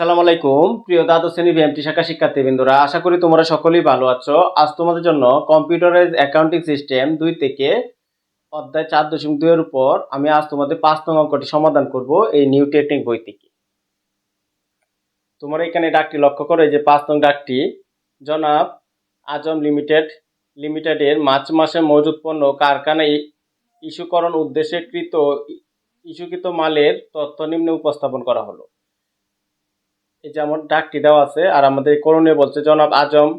সালাম আলাইকুম। প্রিয় দ্বাদশ শ্রেণি বিএমটি শাখা শিক্ষার্থীবৃন্দরা, আশা করি তোমরা সকলেই ভালো আছো। আজ তোমাদের জন্য কম্পিউটারাইজ অ্যাকাউন্টিং সিস্টেম দুই থেকে অধ্যায় চার দশমিক দুইয়ের উপর আমি আজ তোমাদের পাঁচ নং অঙ্কটি সমাধান করব, এই নিউ টেকনিক বই থেকে। তোমরা এখানে ডাকটি লক্ষ্য করো যে পাঁচ নং ডাকটি। জনাব আজম লিমিটেড লিমিটেডের মার্চ মাসে মজুদ পণ্য কারখানায় ইস্যুকরণ উদ্দেশ্যে কৃত ইস্যুকৃত মালের তথ্য নিম্নে উপস্থাপন করা হলো। এই যেমন ডাকটি দেওয়া আছে, আর আমাদের করণীয় বলছে, জনাব আজম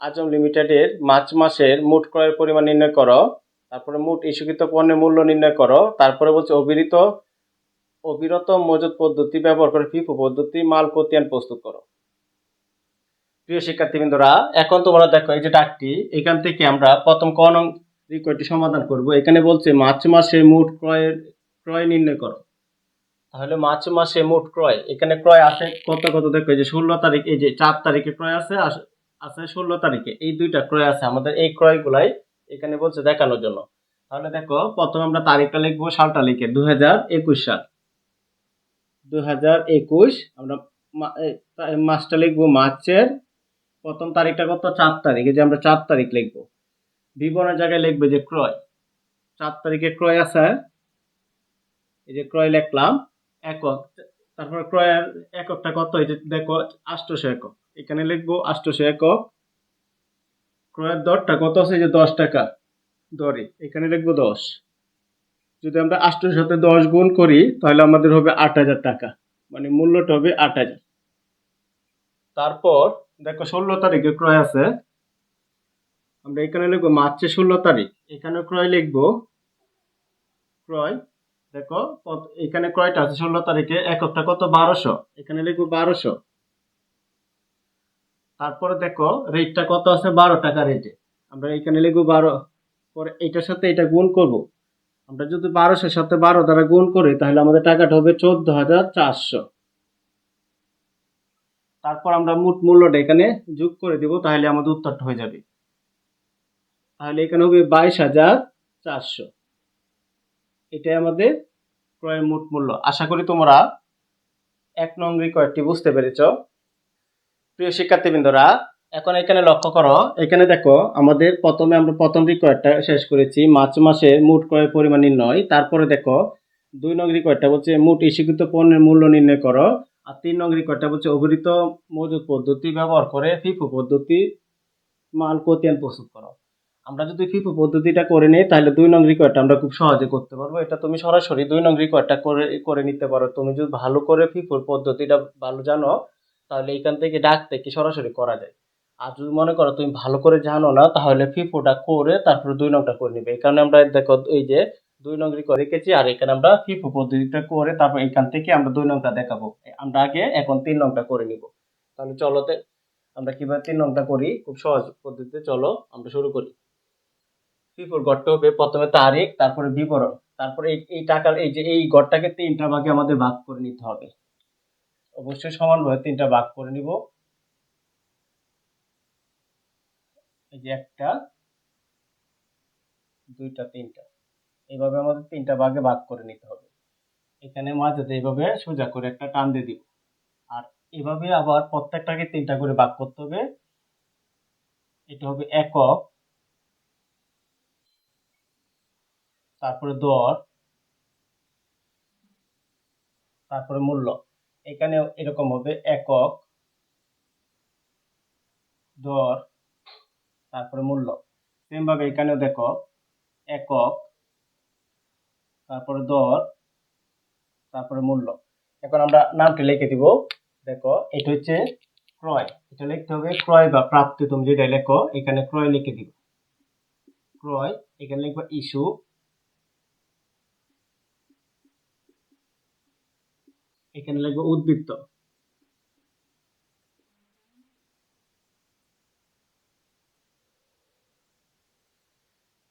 আজম লিমিটেডের মার্চ মাসের মোট ক্রয়ের পরিমাণ নির্ণয় করো, তারপরে মোট ইস্যুকৃত পণ্যের মূল্য নির্ণয় করো, তারপরে বলছে অবিরিত, অবিরত মজুত পদ্ধতি ব্যবহার করে ফিফো পদ্ধতি, মাল কতিয়ান প্রস্তুত করো। প্রিয় শিক্ষার্থীবৃন্দরা, এখন তোমরা দেখো এই যে ডাকটি, এখান থেকে আমরা প্রথম ক নং সমাধান করব। এখানে বলছে, মার্চ মাসে মোট ক্রয়ের, ক্রয় নির্ণয় করো। তাহলে মার্চ মাসে মোট ক্রয়, এখানে ক্রয় আছে কত কত দেখো, এই যে ষোলো তারিখ, এই যে চার তারিখে ক্রয় আছে আছে ষোলো তারিখে, এই দুইটা ক্রয় আছে আমাদের, এই ক্রয়গুলাই এখানে বলছে দেখানোর জন্য। তাহলে দেখো, প্রথমে আমরা তারিখটা লিখব, সালটা লিখে দু হাজার একুশ সাল। দু হাজার একুশ, আমরা মাসটা লিখব মার্চের, প্রথম তারিখটা কত? চার তারিখ যে আমরা চার তারিখ লিখব। বিবরণের জায়গায় লিখবে যে ক্রয়। চার তারিখে ক্রয় আছে, এই যে ক্রয় লিখলাম একক, তারপর ক্রয়ের এককটা কত? এই যে দেখো আষ্টশো একক। এখানে লিখব আষ্টশো একক। ক্রয়ের দরটা কত আছে? যে দশ টাকা দরে। এখানে লিখব দশ। যদি আমরা আষ্টশোর সাথে দশ গুণ করি, তাহলে আমাদের হবে আট হাজার টাকা। মানে মূল্যটা হবে আট হাজার। তারপর দেখো ষোলো তারিখে ক্রয় আছে। আমরা এখানে লিখব মার্চের ষোলো তারিখ। এখানে ক্রয় লিখব। ক্রয় দেখো এখানে ক্রয়টা আছে? ষোলো তারিখে এককটা কত? বারোশো। এখানে লিখব বারোশো। তারপরে দেখো রেটটা কত আছে? বারো টাকা রেটে আমরা এখানে লিখব বারো। পরে এটার সাথে এটা গুণ করব। আমরা যদি বারোশোর সাথে বারো দ্বারা গুণ করি, তাহলে আমাদের টাকাটা হবে চোদ্দ হাজার চারশো। তারপর আমরা মোট মূল্যটা এখানে যোগ করে দিব, তাহলে আমাদের উত্তরটা হয়ে যাবে। তাহলে এখানে হবে বাইশ হাজার চারশো। এটাই আমাদের ক্রয়ের মোট মূল্য। আশা করি তোমরা এক নং রিকোয়ারটি বুঝতে পেরেছ। প্রিয় শিক্ষার্থীবৃন্দরা, এখন এখানে লক্ষ্য করো, এখানে দেখো আমাদের প্রথমে আমরা প্রথম রিকোয়ারটা শেষ করেছি। মার্চ মাসের মোট ক্রয়ের পরিমাণ নির্ণয়। তারপরে দেখো দুই নং রিকোয়ারটা বলছে মোট ইস্যুকৃত পণ্যের মূল্য নির্ণয় করো। আর তিন নং রিকোয়ারটা বলছে অভিহিত মজুত পদ্ধতি ব্যবহার করে ফিফো পদ্ধতি মাল কতিয়ান প্রস্তুত করো। আমরা যদি ফিফো পদ্ধতিটা করে নিই, তাহলে দুই নং রিকোয়ারটা আমরা খুব সহজে করতে পারব। এটা তুমি সরাসরি দুই নং রিকোয়ারটা করে করে নিতে পারো। তুমি যদি ভালো করে ফিফোর পদ্ধতিটা ভালো জানো, তাহলে এখান থেকে ডাক থেকে সরাসরি করা যায়। আর যদি মনে করো তুমি ভালো করে জানো না, তাহলে ফিফোটা করে তারপরে দুই নংটা করে নিবে। এই কারণে আমরা দেখো এই যে দুই নং রিকোয়ার রেখেছি আর এখানে আমরা ফিফো পদ্ধতিটা করে তারপর এখান থেকে আমরা দুই নংটা দেখাবো। আমরা আগে এখন তিন নংটা করে নিব। তাহলে চলোতে আমরা কীভাবে তিন নংটা করি? খুব সহজ পদ্ধতিতে চলো, আমরা শুরু করি। ফিফোর গড়টা হবে প্রথমে তারিখ, তারপরে বিবরণ। তারপরে এই টাকার এই যে এই গড়টাকে তিনটা ভাগে আমাদের ভাগ করে নিতে হবে। অবশ্যই সমানভাবে তিনটা ভাগ করে নিব। এই যে একটা, দুইটা, তিনটা। এইভাবে আমাদের তিনটা ভাগে ভাগ করে নিতে হবে। এখানে মাঝেতে এইভাবে সোজা করে একটা টান দিয়ে দিব। আর এভাবে আবার প্রত্যেকটাকে তিনটা করে ভাগ করতে হবে। এটা হবে একক তারপরে দর, তারপরে মূল্য। এখানে এরকম হবে, একক দর, তারপরে মূল্য। সেম ভাবে এখানেও দেখো, একক, তারপরে দর, তারপরে মূল্য। এখন আমরা নামটি লিখে দিব। দেখো, এটা হচ্ছে ক্রয়। এটা লিখতে হবে ক্রয় বা প্রাপ্তি। তুমি যেটা লেখো, এখানে ক্রয় লিখে দিব। ক্রয়, এখানে লিখব ইস্যু। এখানে লিখব উদ্বৃত্ত।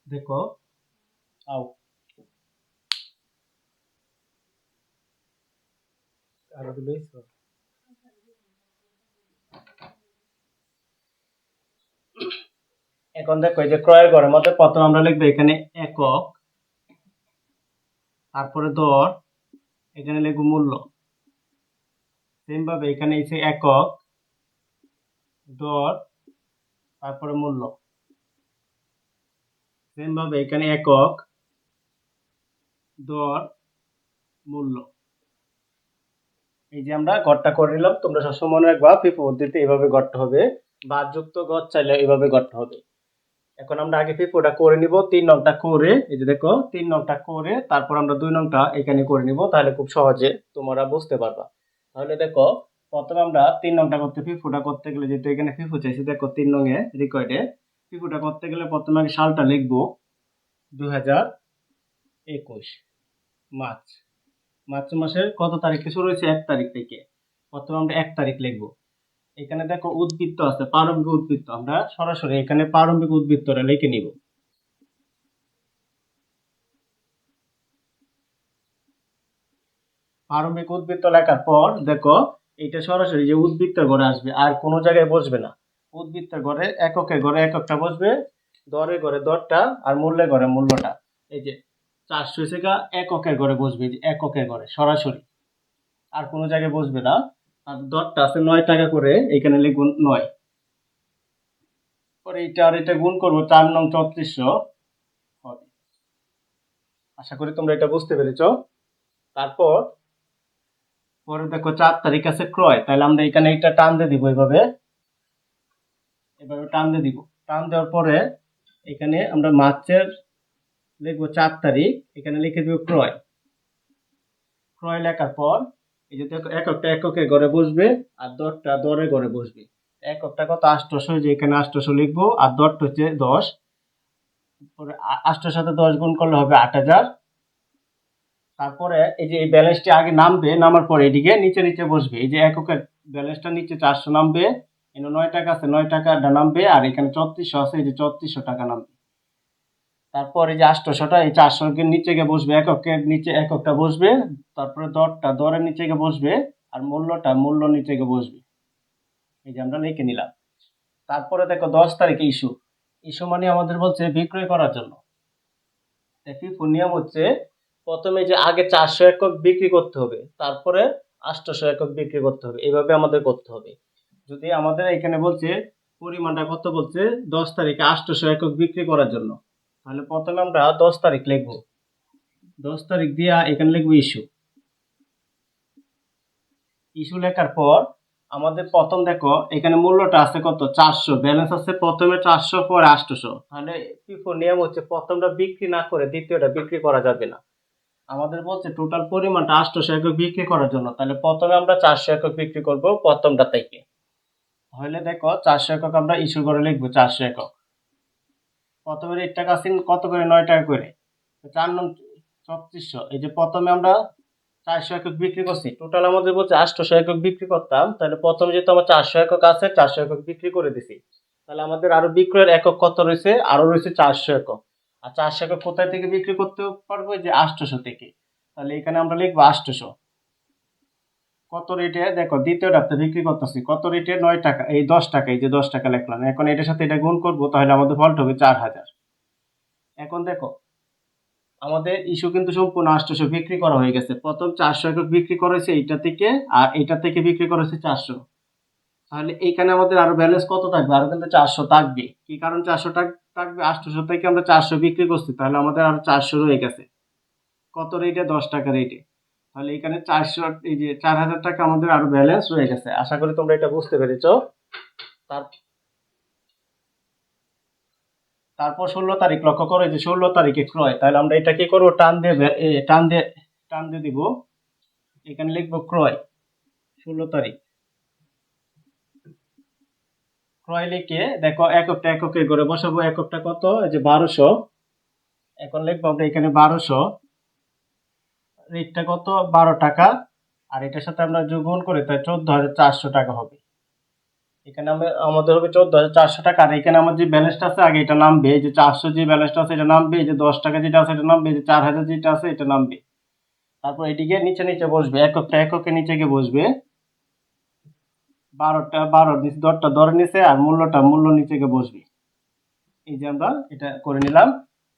দেখো আও এখন দেখো এই যে ক্রয়ের ঘরের মধ্যে প্রথম আমরা লিখব এখানে একক, তারপরে দর, এখানে লিখব মূল্য। সেম ভাবে এখানে এসে একক ডট, তারপরে মূল্য। সেম ভাবে এখানে একক দর মূল্য। এই যে আমরা গড়টা করে নিলাম, তোমরা সবসময় মনে রাখবা ফিফো পদ্ধতিতে এইভাবে গড়টা হবে, বাদযুক্ত গড় চাইলে এইভাবে গড়টা হবে। এখন আমরা আগে ফিফোটা করে নিব, তিন নংটা করে, এই যে দেখো, তিন নংটা করে, তারপর আমরা দুই নংটা এখানে করে নিব, তাহলে খুব সহজে তোমরা বুঝতে পারবা। তাহলে দেখো, প্রথমে আমরা তিন নংটা করতে ফিফোটা করতে গেলে যেহেতু এখানে ফিফো চাইছি, দেখো তিন নংয়ে রিকয়েডে ফিফোটা করতে গেলে প্রথমে আগে সালটা লিখব দু হাজার একুশ, মার্চ। মার্চ মাসের কত তারিখে? শুরু হয়েছে এক তারিখ থেকে। প্রথমে আমরা এক তারিখ লিখব। এখানে দেখো উদ্বৃত্ত আছে, প্রারম্ভিক উদ্বৃত্ত। আমরা সরাসরি এখানে প্রারম্ভিক উদ্বৃত্তটা লিখে নিব। প্রারম্ভিক উদ্বৃত্ত লেখার পর দেখো, এটা সরাসরি যে উদ্বৃত্তের ঘরে আসবে, আর কোনো জায়গায় বসবে না। উদ্বৃত্তের ঘরে এককের ঘরে এককটা বসবে দরে ঘরে দরটা আর মূল্যে ঘরে মূল্যটা। এই যে চারশো টাকা এককের ঘরে বসবে যে এককের ঘরে সরাসরি। আর কোনো জায়গায় বসবে না। আর দরটা আছে নয় টাকা করে, এখানে লিখুন নয়। পরে এটা আর এটা গুণ করব, চার নং চৌত্রিশশো। আশা করি তোমরা এটা বুঝতে পেরেছ। তারপর পরে দেখো চার তারিখ আছে ক্রয়, তাহলে আমরা এখানে এটা টান দিয়ে দিব এভাবে। এভাবে টান দিয়ে দিব। টান দেওয়ার পরে এখানে আমরা মার্চের লিখব চার তারিখ, এখানে লিখে দিব ক্রয়। ক্রয় লেখার পর, এই যে দেখো এককটা এককের ঘরে বসবে আর দরটা দরে ঘরে বসবে। এককটা কত? আষ্টশো যে এখানে আষ্টশো লিখব আর দরটা হচ্ছে দশ। পরে আষ্টশোর সাথে দশ গুণ করলে হবে আট হাজার। তারপরে এই যে এই ব্যালেন্সটি আগে নামবে, নামার পরে এদিকে নিচে নিচে বসবে। এই যে এককের ব্যালেন্সটা নিচে চারশো নামবে এখানে নয় টাকা আছে, নয় টাকাটা নামবে, আর এখানে চত্রিশশো আছে, এই যে চত্রিশশো টাকা নামবে। তারপর এই যে আষ্টশোটা এই চারশোকে নিচে গিয়ে বসবে, এককের নিচে এককটা বসবে, তারপরে দরটা, দরের নিচে গিয়ে বসবে, আর মূল্যটা মূল্য নিচে গিয়ে বসবে। এই যে আমরা লিখে নিলাম। তারপরে দেখো দশ তারিখে ইস্যু। ইস্যু মানে আমাদের বলছে বিক্রয় করার জন্য। ফিফো নিয়ম হচ্ছে প্রথমে যে আগে চারশো একক বিক্রি করতে হবে, তারপরে আটশোশো একক বিক্রি করতে হবে, এভাবে আমাদের করতে হবে। যদি আমাদের এখানে বলছে, পরিমাণটা কত বলছে? দশ তারিখে আটশোশো একক বিক্রি করার জন্য। তাহলে প্রথমে আমরা দশ তারিখ লিখব। দশ তারিখ দিয়ে এখানে লিখব ইস্যু। ইস্যু লেখার পর আমাদের প্রথম দেখো, এখানে মূল্যটা আছে কত? চারশো। ব্যালেন্স আছে প্রথমে চারশো, পরে আটশোশো তাহলে নিয়ম হচ্ছে প্রথমটা বিক্রি না করে দ্বিতীয়টা বিক্রি করা যাবে না। আমাদের বলছে টোটাল পরিমাণটা আটশোশো একক বিক্রি করার জন্য। তাহলে প্রথমে আমরা চারশো একক বিক্রি করব প্রথমটা থেকে। তাহলে দেখো চারশো একক আমরা ইস্যু করে লিখব চারশো একক। প্রথমে রেট টাকা আছেন কত করে? নয় টাকা করে। চার নং ছত্রিশশো এই যে প্রথমে আমরা চারশো একক বিক্রি করছি। টোটাল আমাদের বলছে আটশোশো একক বিক্রি করতাম। তাহলে প্রথমে যেহেতু আমার চারশো একক আছে, চারশো একক বিক্রি করে দিছি। তাহলে আমাদের আরও বিক্রয়ের একক কত রয়েছে? আরও রয়েছে চারশো একক। আর চারশো একক কোথায় থেকে বিক্রি করতে পারব? যে আটশোশো থেকে। তাহলে এখানে আমরা লিখব আটশোশো কত রেটে দেখো, দ্বিতীয় ডাবটা বিক্রি করতেছি। কত রেটে নয় টাকা। এই দশ টাকা, এই যে দশ টাকা লিখলাম। এখন এটার সাথে এটা গুণ করব, তাহলে আমাদের ফল্ট হবে চার হাজার। এখন দেখো, আমাদের ইস্যু কিন্তু সম্পূর্ণ আটশোশো বিক্রি করা হয়ে গেছে। প্রথম চারশো একক বিক্রি করেছে এইটা থেকে, আর এইটা থেকে বিক্রি করেছে চারশো। তাহলে এইখানে আমাদের আরও ব্যালেন্স কত থাকবে? আরও কিন্তু চারশো থাকবে। কি কারণ চারশো থাকবে? আটশোশো থেকে আমরা চারশো বিক্রি করছি, তাহলে আমাদের আরও চারশো রয়ে গেছে। কত রেটে দশ টাকা রেটে তাহলে এখানে চারশো, এই যে চার হাজার টাকা আমাদের আরও ব্যালেন্স রয়ে গেছে। আশা করি তোমরা এটা বুঝতে পেরেছ। তার, তারপর ষোলো তারিখ, লক্ষ্য করো যে ষোলো তারিখে ক্রয়। তাহলে আমরা এটা কি করব? টান দিয়ে টান দিয়ে টান দিয়ে দিব। এখানে লিখব ক্রয়। ষোলো তারিখ। ক্রয় লিখে, দেখো, এককটা এককে করে বসাবো, এককটা কত? এই যে বারোশো। এখন লিখব আমরা এখানে বারোশো। রেটটা কত? বারো টাকা। আর এটার সাথে আমরা যোগ গুণ করে তাই চোদ্দ হাজার চারশো টাকা হবে। এখানে আমরা, আমাদের হবে চোদ্দ হাজার চারশো টাকা। আর এখানে আমার যে ব্যালেন্সটা আছে, আগে এটা নামবে। যে চারশো যে ব্যালেন্সটা আছে, এটা নামবে। যে দশ টাকা যেটা আছে, এটা নামবে। যে চার হাজার যেটা আছে, এটা নামবে। তারপর এটিকে নিচে নিচে বসবে। এককটা এককে নিচে গিয়ে বসবে। বারোটা বারো নিচে দরটা দরে নিচে আর মূল্যটা মূল্য নিচে বসবে। এই যে আমরা এটা করে নিলাম।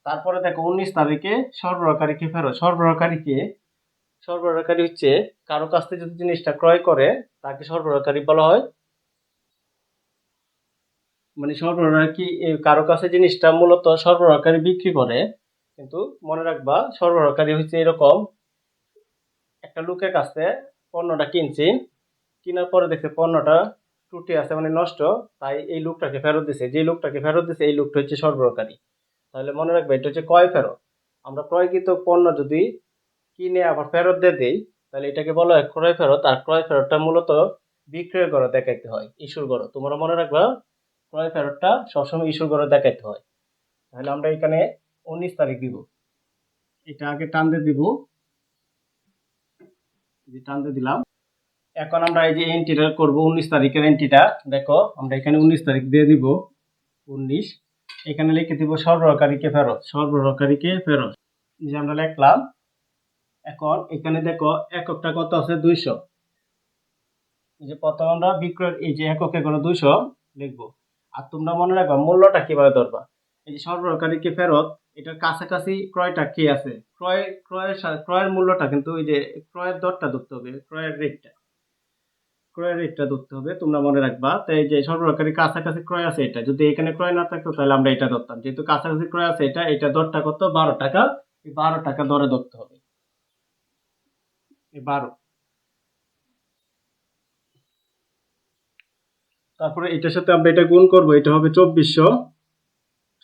তারপরে দেখো উনিশ তারিখে সরবরাহকারীকে ফেরত? সরবরাহকারীকে সরবরাহকারী হচ্ছে কারও কাছ থেকে যদি জিনিসটা ক্রয় করে তাকে সরবরাহকারী বলা হয়। মানে সরবরাহকারী এ, কারও কাছে জিনিসটা মূলত সরবরাহকারী বিক্রি করে কিন্তু মনে রাখবা সরবরাহকারী হচ্ছে এরকম একটা লোকের কাছে পণ্যটা কিনছি। কেনার পরে দেখছে পণ্যটা ত্রুটি আছে মানে নষ্ট, তাই এই লোকটাকে ফেরত দিছে। যে লোকটাকে ফেরত দিছে, এই লোকটা হচ্ছে সরবরাহকারী। তাহলে মনে রাখবে, এটা হচ্ছে ক্রয় ফেরত। আমরা ক্রয়কৃত পণ্য যদি কিনে আবার ফেরত দিয়ে দিই, তাহলে এটাকে বলা হয় ক্রয় ফেরত। আর ক্রয় ফেরতটা মূলত বিক্রয় করে দেখাইতে হয়, ইস্যুর করো তোমরা মনে রাখবা, ক্রয় ফেরতটা সবসময় ইস্যুর করে দেখাইতে হয়। তাহলে আমরা এখানে উনিশ তারিখ দিব। এটা আগে টান দিয়ে দিব। যে টান দিয়ে দিলাম। এখন আমরা এই যে এন্ট্রিটা করব উনিশ তারিখের এন্ট্রিটা দেখো, আমরা এখানে উনিশ তারিখ দিয়ে দিব, উনিশ। এখানে লিখে দিব সরবরাহকারীকে ফেরত সরবরাহকারীকে ফেরত। যে আমরা লিখলাম, এখন এখানে দেখো এককটা কত আছে? দুইশো। যে প্রথম আমরা বিক্রয়ের, এই যে একক এখানে দুইশো, লিখব। আর তোমরা মনে রাখবা, মূল্যটা কীভাবে ধরবা? এই যে সরবরাহকারীকে ফেরত, এটার কাছাকাছি ক্রয়টা কি আছে? ক্রয়, ক্রয়ের ক্রয়ের মূল্যটা কিন্তু এই যে, ক্রয়ের দরটা ধরতে হবে, ক্রয়ের রেটটা ক্রয়ের রেটটা ধরতে হবে, তোমরা মনে রাখবা। তো এই যে সরবরাহকারী কাছাকাছি ক্রয় আছে এটা, যদি এখানে ক্রয় না থাকতো তাহলে আমরা এটা ধরতাম। যেহেতু কাছাকাছি ক্রয় আছে এটা এটা দরটা কত? বারো টাকা। এই বারো টাকা দরে ধরতে হবে। বারো। তারপরে এটার সাথে আমরা এটা গুণ করব, এটা হবে চব্বিশশো।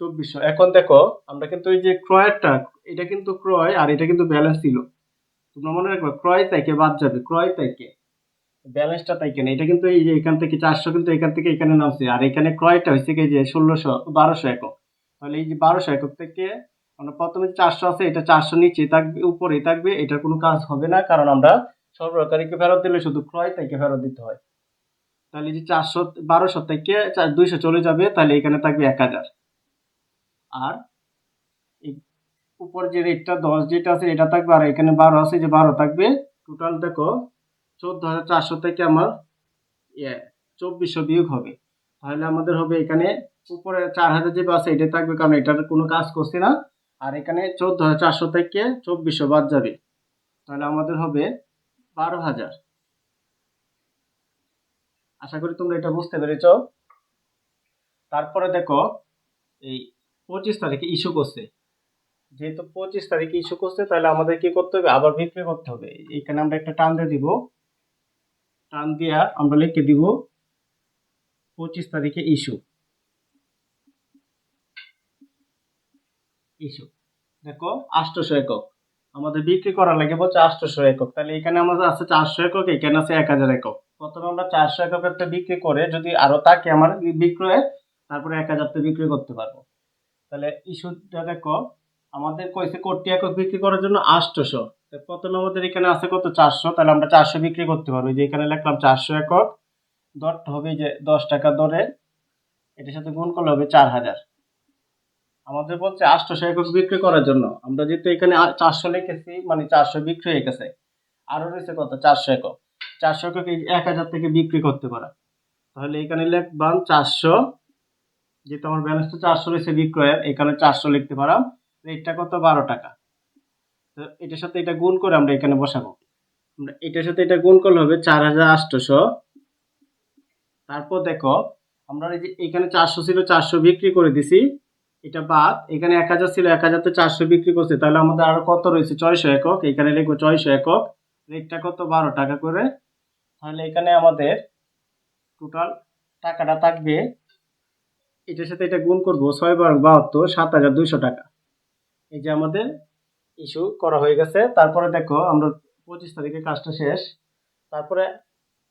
চব্বিশশো। এখন দেখো, আমরা কিন্তু এই যে ক্রয়েরটা এটা কিন্তু ক্রয় আর এটা কিন্তু ব্যালেন্স ছিল। তোমরা মনে রাখবে, ক্রয় থেকে বাদ যাবে, ক্রয় থেকে ব্যালেন্সটা তাই কেন? এটা কিন্তু এই যে এখান থেকে চারশো কিন্তু এখান থেকে এখানে নামছে। আর এখানে ক্রয়টা হয়েছে কি যে ষোলোশো, বারোশো একক। তাহলে এই যে বারোশো একক থেকে আমরা প্রথমে চারশো আছে, এটা চারশো নিচে থাকবে, উপরে থাকবে, এটার কোনো কাজ হবে না। কারণ আমরা সরবরাহকারীকে ফেরত দিলে শুধু ক্রয় থেকে ফেরত দিতে হয়। তাহলে যে চারশো, বারোশো থেকে দুইশো চলে যাবে, তাহলে এখানে থাকবে এক হাজার। আর উপর যে রেটটা দশ যেটা আছে, এটা থাকবে, আর এখানে বারো আছে, যে বারো থাকবে টোটাল দেখো চোদ্দ হাজার চারশো থেকে আমার ইয়ে চব্বিশশো বিয়োগ হবে। তাহলে আমাদের হবে এখানে উপরে চার হাজার যে আছে এটা থাকবে, কারণ এটার কোনো কাজ করছি না। আর এখানে চোদ্দ হাজার চারশো থেকে চব্বিশশো বাদ যাবে। তাহলে আমাদের হবে বারো হাজার। আশা করি তোমরা এটা বুঝতে পেরেছ। তারপরে দেখো, এই পঁচিশ তারিখে ইস্যু করছে। যেহেতু পঁচিশ তারিখে ইস্যু করছে, তাহলে আমাদের কি করতে হবে? আবার বিক্রি করতে হবে। এখানে আমরা একটা টান দিয়ে দিব। টান দিয়া আমরা লিখে দিব পঁচিশ তারিখে ইস্যু। ইস্যু। দেখো আষ্টশো একক। আমাদের বিক্রি করার লাগে বলছে আটশোশো একক। তাহলে এখানে আমাদের আছে চারশো একক, এখানে আছে এক হাজার একক। প্রথমে আমরা চারশো এককের বিক্রি করে যদি আরও থাকে আমার বিক্রয়ে তারপরে এক হাজারতে বিক্রি করতে পারব। তাহলে ইস্যুটা দেখো, আমাদের কইছে কোটি একক বিক্রি করার জন্য আটশোশো প্রথমে আমাদের এখানে আছে কত? চারশো। তাহলে আমরা চারশো বিক্রি করতে পারব। যে এখানে লিখলাম চারশো একক। দরটা হবে যে দশ টাকা দরে। এটার সাথে গুণ করলে হবে চার হাজার। আমাদের বলছে আটশোশো একক বিক্রি করার জন্য। আমরা যেহেতু এখানে চারশো লিখেছি মানে চারশো বিক্রি হয়ে গেছে। আরও রয়েছে কত? চারশো একক। চারশো একক এক হাজার থেকে বিক্রি করতে পারা। তাহলে এখানে লিখবাম চারশো। যেহেতু আমার ব্যালেন্সটা চারশো রয়েছে বিক্রয়ের, এখানে চারশো লিখতে পারাম। রেটটা কত? বারো টাকা। তো এটার সাথে এটা গুণ করে আমরা এখানে বসাবো। আমরা এটার সাথে এটা গুণ করলে হবে চার হাজার আটশোশো তারপর দেখো, আমরা এই যে এখানে চারশো ছিল, চারশো বিক্রি করে দিছি। এটা বাদ, এখানে এক হাজার ছিল, এক হাজার তো চারশো বিক্রি করছে। তাহলে আমাদের আরও কত রয়েছে? ছয়শো একক। এখানে লিখব ছয়শো একক। রেটটা কত? বারো টাকা করে। তাহলে এখানে আমাদের টোটাল টাকাটা থাকবে, এটার সাথে এটা গুণ করব, ছয় বার বাহাত্তর, সাত হাজার দুইশো টাকা। এই যে আমাদের ইস্যু করা হয়ে গেছে। তারপরে দেখো, আমরা পঁচিশ তারিখে কাজটা শেষ। তারপরে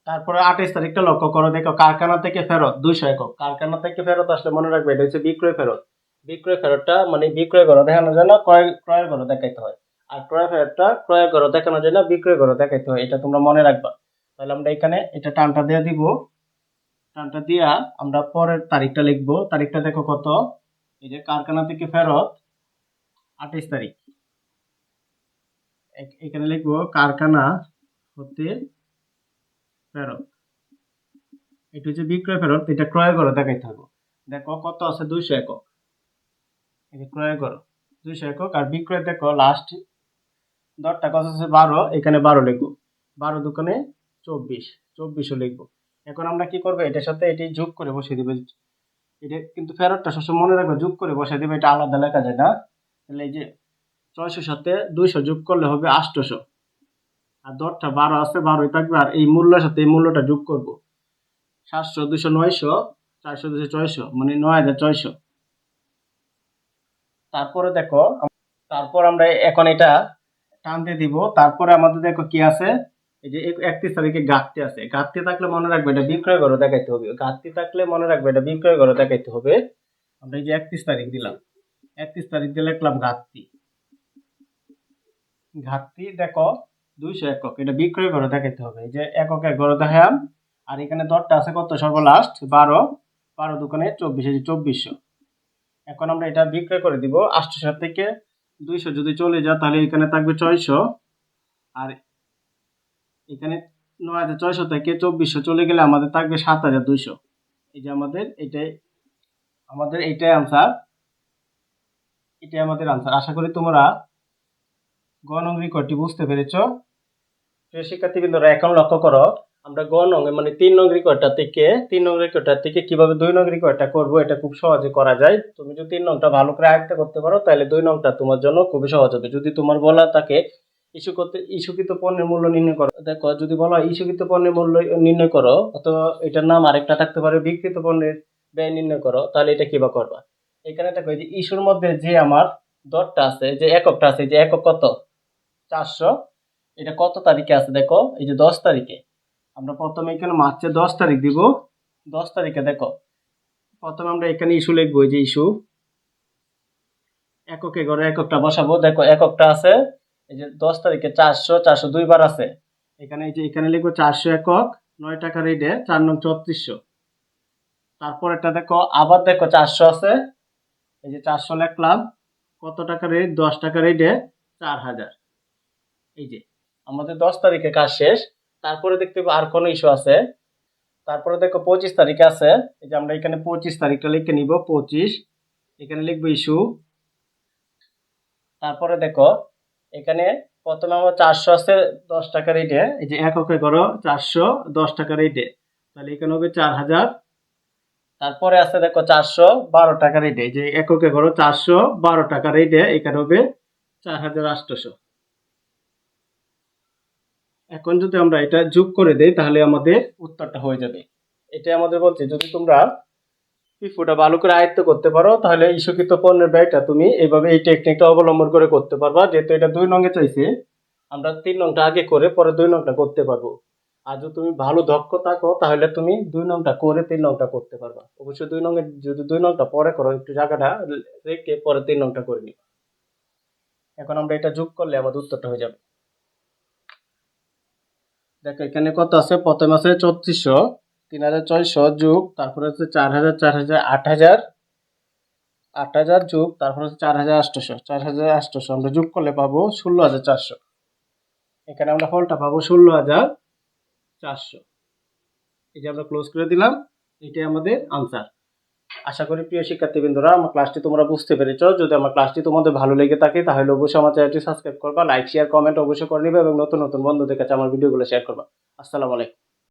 তারপরে আঠাইশ তারিখটা লক্ষ্য করো, দেখো কারখানা থেকে ফেরত, দুইশো একক। কারখানা থেকে ফেরত আসলে মনে রাখবে, এটা হচ্ছে বিক্রয় ফেরত। বিক্রয় ফেরতটা মানে বিক্রয় করো দেখানোর জন্য ক্রয়, ক্রয়ের করো দেখাইতে হয়। আর ক্রয় ফেরতটা ক্রয় করো দেখানোর জন্য বিক্রয় করো দেখাইতে হয়, এটা তোমরা মনে রাখবা। তাহলে আমরা এখানে এটা টানটা দিয়ে দিব। টানটা দিয়া আমরা পরের তারিখটা লিখব। তারিখটা দেখো কত? এই যে কারখানা থেকে ফেরত, আঠাইশ তারিখ। এখানে লিখব কারখানা হতে ফেরত। এটা হচ্ছে বিক্রয় ফেরত, এটা ক্রয় করো, দেখাইতে হবে দেখো, কত আছে? দুইশো একক। এটা ক্রয় করো, দুইশো একক, আর বিক্রয় দেখো লাস্ট দরটা কত আছে? বারো, এখানে বারো লিখব। বারো দোকানে চব্বিশ, চব্বিশও লিখব। এখন আমরা কি করব? এটার সাথে এটি যোগ করে বসিয়ে দেবো। এটা কিন্তু ফেরতটা সবসময় মনে রাখবে, যোগ করে বসিয়ে দেবে। এটা আলাদা লেখা যায় না। তাহলে এই যে ছয়শোর সাথে দুইশো যোগ করলে হবে আটশোশো আর দরটা বারো আছে, বারোই থাকবে, আর এই মূল্যের সাথে এই মূল্যটা যোগ করব। সাতশো দুশো নয়শো, চারশো দুশো ছয়শো মানে নয় হাজার ছয়শো। তারপরে দেখো, তারপর আমরা এখন এটা টানতে দিব। তারপরে আমাদের দেখো কি আছে? এই যে একত্রিশ তারিখে ঘাটতি আছে। ঘাটতি থাকলে মনে রাখবে এটা বিক্রয় করে দেখাইতে হবে। ঘাটতি থাকলে মনে রাখবে এটা বিক্রয় করে দেখাইতে হবে। আমরা এই যে একত্রিশ তারিখ দিলাম। একত্রিশ তারিখ দিলে লিখলাম ঘাটতি। ঘাটতি দেখো, দুইশো একক। এটা বিক্রয় করে দেখাইতে হবে। এই যে এককের ঘরে দেখাম আর এখানে দরটা আছে কত? সর্বলাস্ট বারো বারো দোকানে চব্বিশ চব্বিশশো। এখন আমরা এটা বিক্রয় করে দিব। আটশো থেকে দুইশো যদি চলে যায়, তাহলে এখানে থাকবে ছয়শো। আর এখানে নয় হাজার ছয়শো থেকে চব্বিশশো চলে গেলে আমাদের থাকবে সাত হাজার দুইশো। এই যে আমাদের, এটাই, আমাদের এইটাই আনসার এটাই আমাদের আনসার আশা করি তোমরা গণং রেকর্ডটি বুঝতে পেরেছ? প্রিয় শিক্ষার্থীবৃন্দরা, এখন লক্ষ্য করো, আমরা গ নং মানে তিন নং রেকর্ডটা থেকে, তিন নং রেকর্ডটা থেকে কীভাবে দুই নং রেকর্ডটা করব, এটা খুব সহজে করা যায়। তুমি যদি তিন নংটা ভালো করে আয়ত্ত করতে পারো, তাহলে দুই নংটা তোমার জন্য খুবই সহজ হবে। যদি তোমার বলা থাকে, ইস্যু করতে, ইস্যুকৃত পণ্যের মূল্য নির্ণয় করো। দেখো, যদি বলা হয় ইস্যুকৃত পণ্যের মূল্য নির্ণয় করো, অথবা এটার নাম আরেকটা থাকতে পারে বিকৃত পণ্যের ব্যয় নির্ণয় করো, তাহলে এটা কিবা করবা? এখানে দেখো যে ইস্যুর মধ্যে যে আমার দরটা আছে, যে এককটা আছে, যে একক কত? চারশো। এটা কত তারিখে আছে দেখো? এই যে দশ তারিখে। আমরা প্রথমে এখানে মার্চে দশ তারিখ দিব। দশ তারিখে দেখো। প্রথমে আমরা এখানে ইস্যু লিখব যে ইস্যু। এককে ঘরে এককটা বসাবো। দেখো, এককটা আছে। এই যে দশ তারিখে চারশো চারশো দুইবার আছে। এখানে এই যে এখানে লিখব চারশো একক, নয় টাকা রেটে চার নং চৌত্রিশশো। তারপর এটা দেখো, আবার দেখো চারশো আছে। এই যে চারশো লিখলাম। কত টাকা রেট দশ টাকা রেটে চার হাজার। এই যে, আমাদের দশ তারিখে কাজ শেষ, তারপরে দেখতে আর কোনো ইস্যু আছে। তারপরে দেখো পঁচিশ তারিখে আছে, এই যে আমরা এখানে পঁচিশ তারিখটা লিখে নিব, পঁচিশ। এখানে লিখব ইস্যু তারপরে দেখো, এখানে প্রথমে আমার চারশো আছে দশ টাকা রেটে এই যে এককে করো, চারশো দশ টাকা রেটে তাহলে এখানে হবে চার হাজার। তারপরে আছে দেখো চারশো বারো টাকা রেটে যে এককে করো, চারশো বারো টাকা রেটে এখানে হবে চার হাজার আটশোশো এখন যদি আমরা এটা যোগ করে দেই, তাহলে আমাদের উত্তরটা হয়ে যাবে। এটা আমাদের বলছে, যদি তোমরা পিফুটা ভালো করে আয়ত্ত করতে পারো, তাহলে ইস্যুকৃত পণ্যের ব্যয়টা তুমি এইভাবে এই টেকনিকটা অবলম্বন করে করতে পারবা। যেহেতু এটা দুই নঙ্গে চাইছে, আমরা তিন নংটা আগে করে পরে দুই নংটা করতে পারব। আর যদি তুমি ভালো দক্ষ থাকো, তাহলে তুমি দুই নংটা করে তিন নংটা করতে পারবা। অবশ্যই দুই নঙ্গে যদি দুই নংটা পরে করো, একটু জায়গাটা রেখে পরে তিন নংটা করে নিবা এখন আমরা এটা যোগ করলে আমাদের উত্তরটা হয়ে যাবে। দেখো, এখানে কত আছে? প্রথম আছে চৌত্রিশশো, তিন হাজার ছয়শো যোগ, তারপরে হচ্ছে চার হাজার চার হাজার, আট হাজার আট হাজার যোগ, তারপরে হচ্ছে চার হাজার আটশোশো, চার হাজার আটশোশো আমরা যোগ করলে পাবো ষোলো হাজার চারশো। এখানে আমরা ফলটা পাবো ষোলো হাজার চারশো। এই যে আমরা ক্লোজ করে দিলাম, এটাই আমাদের আনসার আশা করি প্রিয় শিক্ষার্থীবৃন্দরা, আমার ক্লাসটি তোমরা বুঝতে পেরেছ। যদি আমার ক্লাসটি তোমাদের ভালো লেগে থাকে, তাহলে অবশ্যই আমার চ্যানেলটি সাবস্ক্রাইব করবা লাইক শেয়ার কমেন্ট অবশ্যই করে নিবে এবং নতুন নতুন বন্ধুদের কাছে আমার ভিডিওগুলো শেয়ার করবা। আসসালামু আলাইকুম।